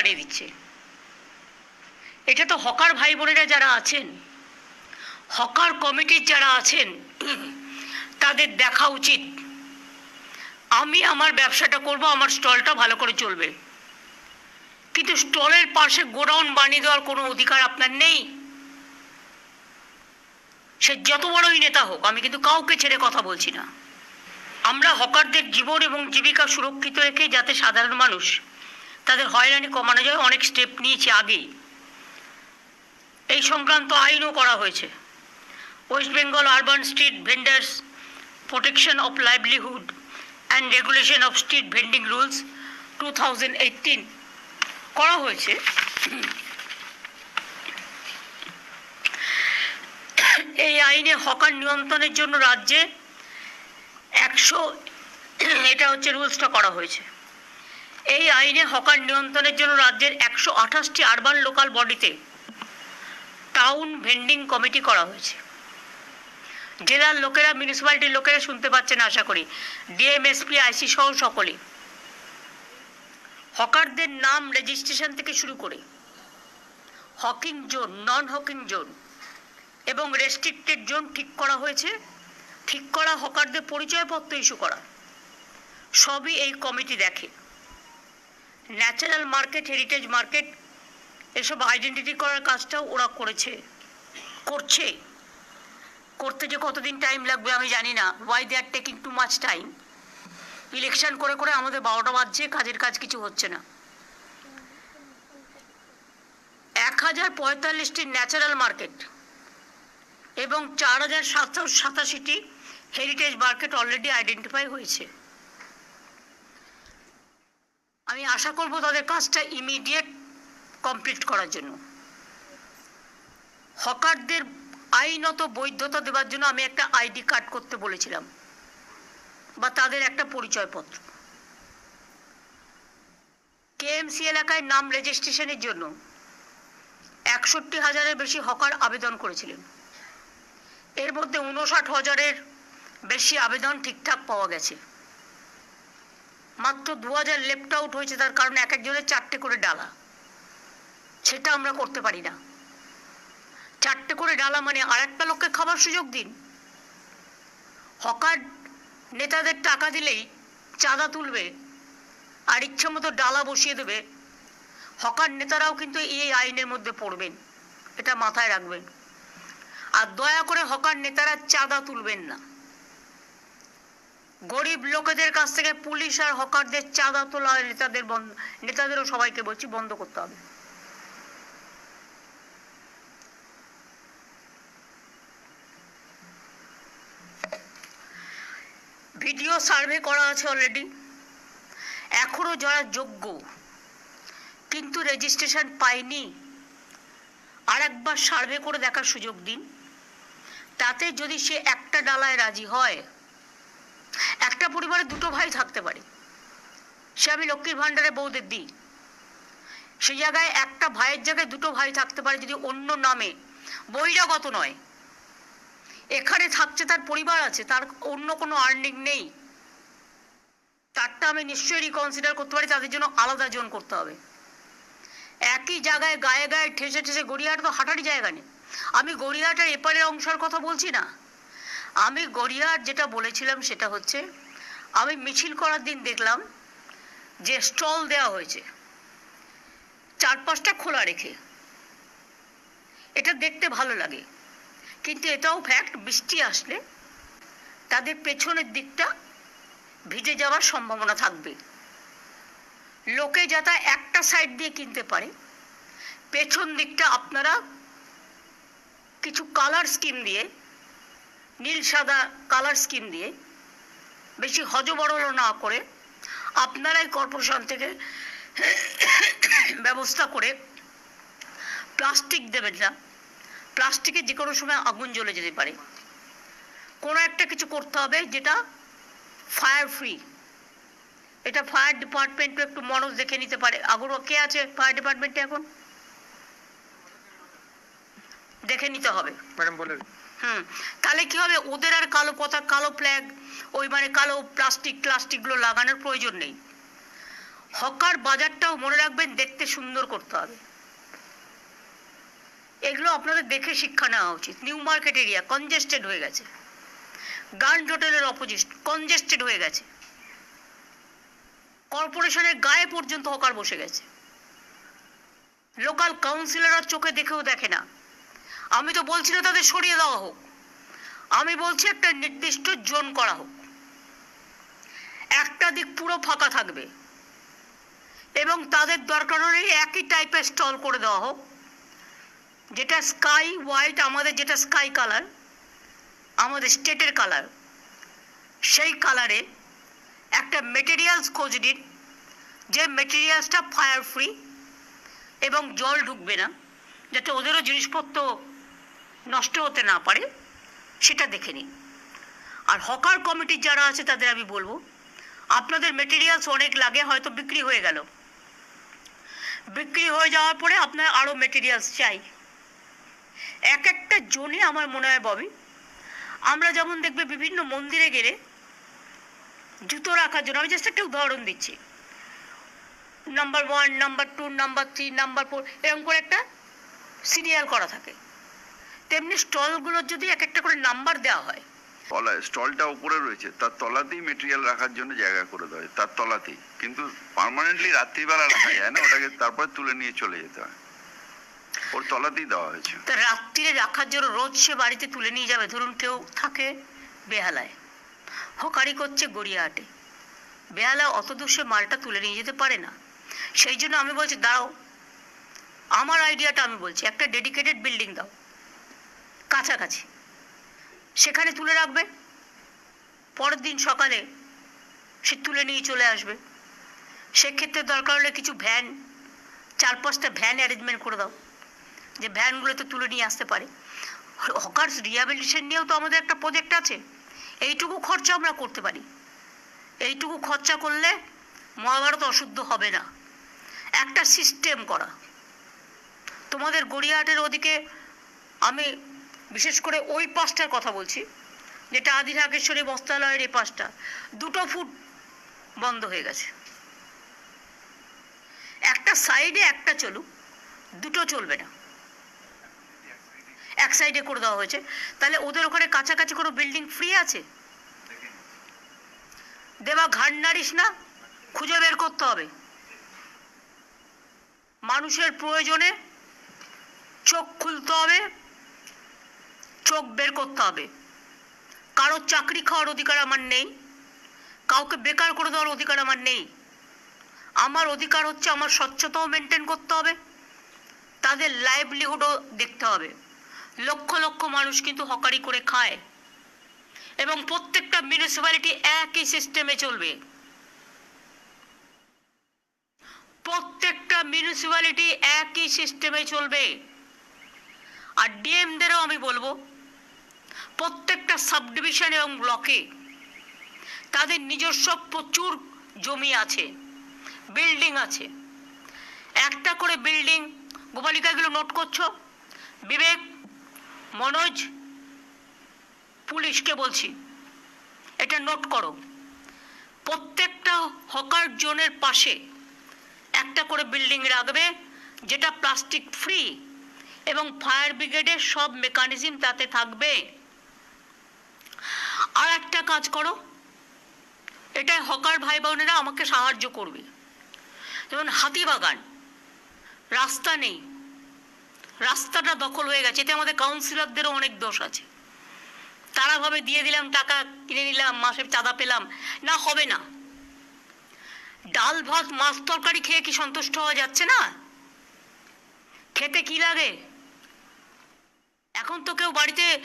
বানিয়ে দিচ্ছে। এটা তো হকার ভাই বোনেরা যারা আছেন, হকার কমিটির যারা আছেন, তাদের দেখা উচিত। আমি আমার ব্যবসাটা করব, আমার স্টলটা ভালো করে চলবে। কিন্তু স্টলের পাশে গোডাউন বানিয়ে দেওয়ার কোনো অধিকার আপনার নেই। সে যত বড়ই নেতা হোক, আমি কিন্তু কাউকে ছেড়ে কথা বলছি না। আমরা হকারদের জীবন এবং জীবিকা সুরক্ষিত রেখে যাতে সাধারণ মানুষ তাদের হয়রানি কমানো যায়, অনেক স্টেপ নিয়েছি আগেই এই সংক্রান্ত আইনও করা হয়েছে। West Bengal urban street vendors protection of livelihood and regulation of street vending rules two করা হয়েছে। এই আইনে হকার নিয়ন্ত্রণের জন্য রাজ্যে একশো, এটা হচ্ছে রুলসটা করা হয়েছে। এই আইনে হকার নিয়ন্ত্রণের জন্য রাজ্যের একশো আঠাশটি আরবান লোকাল বডিতে টাউন ভেন্ডিং কমিটি করা হয়েছে। জেলার লোকেরা মিউনিসিপ্যালিটির লোকেরা শুনতে পাচ্ছেন আশা করি। ডিএমএসপি আইসি সহ সকলে হকারদের নাম রেজিস্ট্রেশন থেকে শুরু করে hawking zone non hawking zone এবং রেস্ট্রিক্টেড জোন ঠিক করা হয়েছে। ঠিক করা হকারদের পরিচয়পত্র ইস্যু করা। সবই এই কমিটি দেখে। ন্যাচারাল মার্কেট হেরিটেজ মার্কেট, এসব আইডেন্টিটি করার কাজটাও ওরা করেছে। করছে। করতে যে কতদিন টাইম লাগবে আমি জানি না। Why they are taking too much time election করে করে আমাদের বারোটা বাজছে, কাজের কাজ কিছু হচ্ছে না। এক হাজার পঁয়তাল্লিশটি ন্যাচারাল মার্কেট এবং চার হাজার সাতশো সাতাশিটি হেরিটেজ মার্কেট অলরেডি আইডেন্টিফাই হয়েছে। আমি আশা করব তাদের কাজটা ইমিডিয়েট কমপ্লিট করার জন্য। হকারদের আইনত বৈধতা দেওয়ার জন্য আমি একটা আইডি কার্ড করতে বলেছিলাম, বা তাদের একটা পরিচয়পত্র। কেএমসি এলাকায় নাম রেজিস্ট্রেশনের জন্য একষট্টি হাজারের বেশি হকার আবেদন করেছিলেন। এর মধ্যে উনষাট হাজারের বেশি আবেদন ঠিকঠাক পাওয়া গেছে। মাত্র দু হাজার লেফট আউট হয়েছে তার কারণ এক একজনের চারটে করে ডালা। সেটা আমরা করতে পারি না। চারটে করে ডালা মানে আর একটা লোককে খাবার সুযোগ দিন। হকার নেতাদের টাকা দিলেই চাঁদা তুলবে আর ইচ্ছা মতো ডালা বসিয়ে দেবে। হকার নেতারাও কিন্তু এই আইনের মধ্যে পড়বেন। এটা মাথায় রাখবেন। আর দয়া করে হকার নেতারা চাঁদা তুলবেন না। গরিব লোকেদের কাছ থেকে পুলিশ আর হকারদের চাঁদা তোলা নেতাদের নেতাদেরও সবাইকে বলছি বন্ধ করতে হবে। ভিডিও সার্ভে করা আছে অলরেডি এখনও যারা যোগ্য, কিন্তু রেজিস্ট্রেশন পায়নি আর একবার সার্ভে করে দেখার সুযোগ দিন। তাতে যদি সে একটা ডালায় রাজি হয় একটা পরিবারে দুটো ভাই থাকতে পারে। সে আমি লক্ষ্মীর ভাণ্ডারে বৌদের দিই। সেই জায়গায় একটা ভাইয়ের জায়গায় দুটো ভাই থাকতে পারে যদি অন্য নামে। বহিরাগত নয়। এখানে থাকছে তার পরিবার আছে, তার অন্য কোনো আর্নিং নেই। তারটা আমি নিশ্চয়ই রিকনসিডার করতে পারি, তাদের জন্য আলাদা জোন করতে হবে। একই জায়গায় গায়ে গায়ে ঠেসে ঠেসে গড়িয়াহাট তো হাঁটারই জায়গা নেই। আমি গড়িয়াহাটের এপারের অংশের কথা বলছি না। আমি গড়িয়াহাট যেটা বলেছিলাম সেটা হচ্ছে, আমি মিছিল করার দিন দেখলাম যে স্টল দেওয়া হয়েছে। চার পাঁচটা খোলা রেখে। এটা দেখতে ভালো লাগে, কিন্তু এটাও ফ্যাক্ট বৃষ্টি আসলে তাদের পেছনের দিকটা ভিজে যাওয়ার সম্ভাবনা থাকবে। লোকে যাতে একটা সাইড দিয়ে কিনতে পারে, পেছন দিকটা আপনারা কিছু কালার স্কিম দিয়ে নীল সাদা কালার স্কিম দিয়ে বেশি হজবরল না করে আপনারাই কর্পোরেশন থেকে ব্যবস্থা করে প্লাস্টিক দেবেন না। প্লাস্টিকে যে কোনো সময় আগুন জ্বলে যেতে পারে। কোনো একটা কিছু করতে হবে যেটা ফায়ার ফ্রি এটা ফায়ার ডিপার্টমেন্টও একটু মনোজ দেখে নিতে পারে। আগুন কে আছে ফায়ার ডিপার্টমেন্টে এখন? দেখে নিতে হবে। ম্যাডাম বলে হুম, তাহলে কি হবে? ওদের আর কালো পতাকা কালো ফ্ল্যাগ ওই মানে কালো প্লাস্টিক প্লাস্টিকগুলো লাগানোর প্রয়োজন নেই। হকার বাজারটাও মনে রাখবেন, দেখতে সুন্দর করতে হবে। এগুলো আপনাদের দেখে শিক্ষা নেওয়া উচিত। নিউ মার্কেট এরিয়া কনজেস্টেড হয়ে গেছে। গার্ড হোটেলের অপোজিট কনজেস্টেড হয়ে গেছে। কর্পোরেশনের গায়ে পর্যন্ত হকার বসে গেছে। লোকাল কাউন্সিলররা চোখে দেখেও দেখে না। আমি তো বলছি না তাদের সরিয়ে দেওয়া হোক। আমি বলছি একটা নির্দিষ্ট জোন করা হোক। একটা দিক পুরো ফাঁকা থাকবে। এবং তাদের দরকার হলে একই টাইপের স্টল করে দেওয়া হোক। যেটা স্কাই হোয়াইট আমাদের যেটা স্কাই কালার আমাদের স্টেটের কালার সেই কালারে একটা মেটেরিয়ালস খোঁজ দিন যে মেটেরিয়ালসটা ফায়ার ফ্রি এবং জল ঢুকবে না, যাতে ওদেরও জিনিসপত্র নষ্ট হতে না পারে, সেটা দেখে নিন। আর হকার কমিটির যারা আছে, তাদের আমি বলব, আপনাদের মেটেরিয়ালস অনেক লাগে, হয়তো বিক্রি হয়ে গেল। বিক্রি হয়ে যাওয়ার পরে আপনার আরও মেটেরিয়ালস চাই। এক একটা জোনে আমার মনে হয়, ববি, আমরা যেমন দেখবে বিভিন্ন মন্দিরে গেলে জুতো রাখার জন্য, আমি জাস্ট একটা উদাহরণ দিচ্ছি। Number one number two number three number four এরকম করে একটা সিরিয়াল করা থাকে। তেমনি স্টলগুলোর যদি এক একটা করে নাম্বার দেওয়া হয়। তলায় স্টলটা উপরে রয়েছে তার তলাতেই মেটেরিয়াল রাখার জন্য জায়গা করে দেওয়া হয় তার তলাতেই। কিন্তু পার্মানেন্টলি রাত্রিবেলা রাখা যায় না ওটাকে তারপর তুলে নিয়ে চলে যেতে হয়। ওর তলাতেই দেওয়া হয়েছে। তা রাত্রিরে রাখার জন্য রোজ সে বাড়িতে তুলে নিয়ে যাবে ধরুন কেউ থাকে বেহালায়। হকারি করছে গড়িয়াহাটে। বেহালা অত দূর সে মালটা তুলে নিয়ে যেতে পারে না। সেই জন্য আমি বলছি দাও আমার আইডিয়াটা আমি বলছি একটা ডেডিকেটেড বিল্ডিং দাও। কাছাকাছি। সেখানে তুলে রাখবে। পরের দিন সকালে সে তুলে নিয়ে চলে আসবে। সেক্ষেত্রে দরকার হলে কিছু ভ্যান চার পাঁচটা ভ্যান অ্যারেঞ্জমেন্ট করে দাও। যে ভ্যানগুলোতে তুলে নিয়ে আসতে পারে। হকার্স রিহ্যাবিলিটেশন নিয়েও তো আমাদের একটা প্রজেক্ট আছে। এইটুকু খরচা আমরা করতে পারি। এইটুকু খরচা করলে মহাভারত অশুদ্ধ হবে না। একটা সিস্টেম করা। তোমাদের গড়িয়াহাটের ওদিকে আমি বিশেষ করে ওই পাশটার কথা বলছি, যেটা আদি ঢাকেশ্বরী বস্ত্রালয়ের এই পাশটা, দুটো ফুট বন্ধ হয়ে গেছে। একটা সাইডে একটা চলুক, দুটো চলবে না। এক সাইডে করে দেওয়া হয়েছে। তাহলে ওদের ওখানে কাছাকাছি কোনো বিল্ডিং ফ্রি আছে? দেবা ঘাট নাড়িস না, খুঁজে বের করতে হবে। মানুষের প্রয়োজনে চোখ খুলতে হবে। চোখ বের করতে হবে। কারোর চাকরি খাওয়ার অধিকার আমার নেই। কাউকে বেকার করে দেওয়ার অধিকার আমার নেই। আমার অধিকার হচ্ছে আমার স্বচ্ছতাও মেনটেন করতে হবে। তাদের লাইভলিহুডও দেখতে হবে। লক্ষ লক্ষ মানুষ কিন্তু হকারি করে খায়। এবং প্রত্যেকটা মিউনিসিপ্যালিটি একই সিস্টেমে চলবে। প্রত্যেকটা মিউনিসিপ্যালিটি একই সিস্টেমে চলবে। আর ডিএমদেরও আমি বলব প্রত্যেকটা সাব ডিভিশন এবং ব্লকে তাদের নিজস্ব প্রচুর জমি আছে, বিল্ডিং আছে। একটা করে বিল্ডিং গোপালিকাগুলো নোট করছ? বিবেক, মনোজ, পুলিশকে বলছি, এটা নোট করো। প্রত্যেকটা হকার জোনের পাশে একটা করে বিল্ডিং রাখবে, যেটা প্লাস্টিক ফ্রি এবং ফায়ার ব্রিগেডের সব মেকানিজম তাতে থাকবে। আর একটা কাজ করো। এটাই হকার ভাই বোনেরা আমাকে সাহায্য করবে। যেমন হাতিবাগান রাস্তা নেই। রাস্তাটা দখল হয়ে গেছে। এতে আমাদের কাউন্সিলরদেরও অনেক দোষ আছে। তারা ভাবে দিয়ে দিলাম, টাকা কিনে নিলাম মাসে চাঁদা পেলাম। না, হবে না। ডাল, ভাত, মাছ তরকারি খেয়ে কি সন্তুষ্ট হওয়া যাচ্ছে না? খেতে কি লাগে? এখন তো কেউ বাড়িতে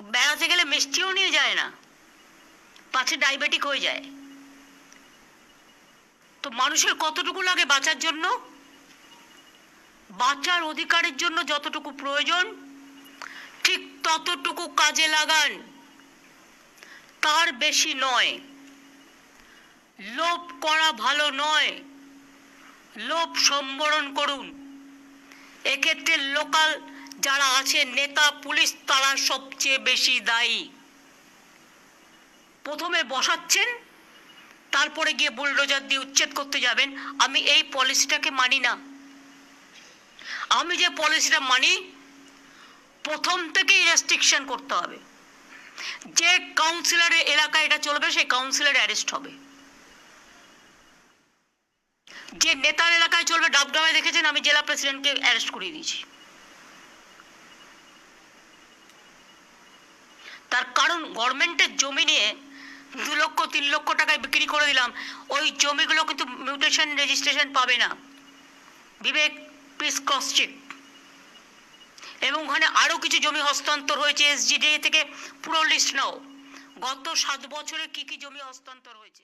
বেড়াতে গেলে মিষ্টিও নিয়ে যায় না। পাছে ডায়াবেটিক হয়ে যায়। তো মানুষের কতটুকু লাগে বাঁচার জন্য? বাঁচার অধিকারের জন্য যতটুকু প্রয়োজন, ঠিক ততটুকু কাজে লাগান। তার বেশি নয়। লোভ করা ভালো নয়। লোভ সম্বরণ করুন। এক্ষেত্রে লোকাল যারা আছে, নেতা, পুলিশ, তারা সবচেয়ে বেশি দায়ী। প্রথমে বসাচ্ছেন, তারপরে গিয়ে বুলডোজার দিয়ে উচ্ছেদ করতে যাবেন। আমি এই পলিসিটাকে মানি না। আমি যে পলিসিটা মানি, প্রথম থেকেই রেস্ট্রিকশন করতে হবে। যে কাউন্সিলরের এলাকায় এটা চলবে, সেই কাউন্সিলর অ্যারেস্ট হবে। যে নেতার এলাকায় চলবে, ডাবডাবায় দেখেছেন, আমি জেলা প্রেসিডেন্টকে অ্যারেস্ট করিয়ে দিয়েছি। তার কারণ গভর্নমেন্টের জমি নিয়ে দু লক্ষ, তিন লক্ষ টাকায় বিক্রি করে দিলাম। ওই জমিগুলো কিন্তু মিউটেশন রেজিস্ট্রেশন পাবে না। বিবেক প্লিজ ক্রস চেক এবং ওখানে আরও কিছু জমি হস্তান্তর হয়েছে এসজিডিএ থেকে পুরো লিস্ট নাও। গত সাত বছরে কি কি জমি হস্তান্তর হয়েছে?